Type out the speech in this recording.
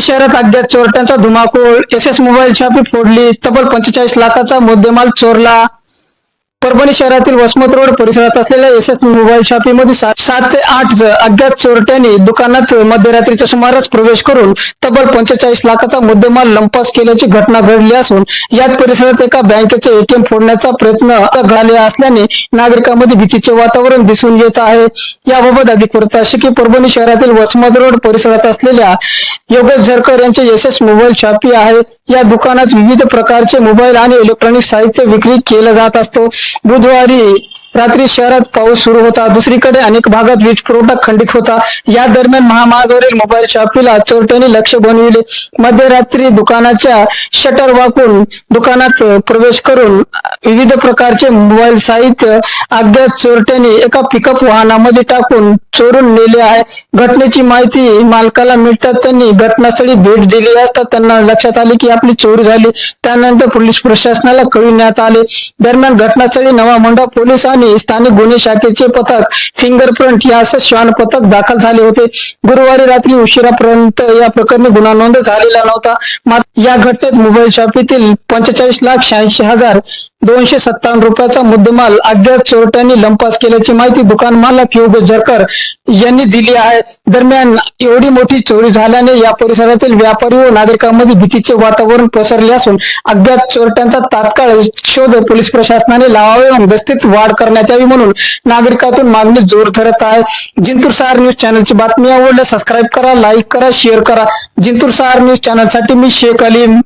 परभणी शहरात अज्ञात चोरट्यांचा धुमाकूळ एस एस मोबाईल छापी फोडली तब्बल पंचेचाळीस लाखाचा मुद्देमाल चोरला. परभणी शहरातील वसमत रोड परिसरात असलेल्या एस एस मोबाईल शॉपीमध्ये सात सात ते आठ ज- अज्ञात चोरट्यांनी दुकानात मध्यरात्रीच्या सुमारास प्रवेश करून तब्बल पंचेचाळीस लाखाचा मुद्देमाल लंपास केल्याची घटना घडली असून याच परिसरात एका बँकेचे एटीएम फोडण्याचा प्रयत्न घडले असल्याने नागरिकांमध्ये भीतीचे वातावरण दिसून येत आहे. याबाबत अधिक वृत्त असे की परभणी शहरातील वसमत रोड परिसरात असलेल्या योगेश झरकर यांचे एस एस मोबाईल शॉपी आहे. या दुकानात विविध प्रकारचे मोबाईल आणि इलेक्ट्रॉनिक साहित्य विक्री केला जात असतो. బుధవారి रात्री शहरात पाऊस सुरू होता. दुसरीकडे अनेक भागात वीज पुरवठा खंडित होता. या दरम्यान महामार्गावरील मोबाईल शॉपीला चोरट्यांनी लक्ष बनविले. मध्यरात्री दुकानाच्या शटर वाकून दुकानात प्रवेश करून विविध प्रकारचे मोबाईल साहित्य अज्ञात चोरट्यांनी एका पिकअप वाहनामध्ये टाकून चोरून नेले आहे. घटनेची माहिती मालकाला मिळतात त्यांनी घटनास्थळी भेट दिली असता त्यांना लक्षात आले की आपली चोरी झाली. त्यानंतर पोलीस प्रशासनाला कळविण्यात आले. दरम्यान घटनास्थळी नवा मंडळ पोलीस आणि स्थानिक गुन्हे शाखेचे पथक फिंगरप्रिंट यासह श्वान पथक दाखल झाले होते. गुरुवारी रात्री उशिरापर्यंत या प्रकरणी गुन्हा नोंद झालेला नव्हता. मात्र या घटनेत मोबाईल शॉपीतील पंचेचाळीस लाख शहाऐंशी हजार दोनशे सत्तावन्न रुपयाचा मुद्देमाल अज्ञात चोरट्यांनी लंपास केल्याची माहिती दुकान मालक योग जरकर यांनी दिली आहे. दरम्यान एवढी मोठी चोरी झाल्याने या परिसरातील व्यापारी व नागरिकांमध्ये भीतीचे वातावरण पसरले असून अज्ञात चोरट्यांचा तात्काळ शोध पोलीस प्रशासनाने लावावे गस्तीत वाढ करण्यात यावी म्हणून नागरिकातून मागणी जोर धरत आहे. जिंतूर सहार न्यूज चॅनलची बातमी आवडलं सबस्क्राईब करा लाईक करा शेअर करा. जिंतूर सहार न्यूज चॅनलसाठी मी शेख अलीम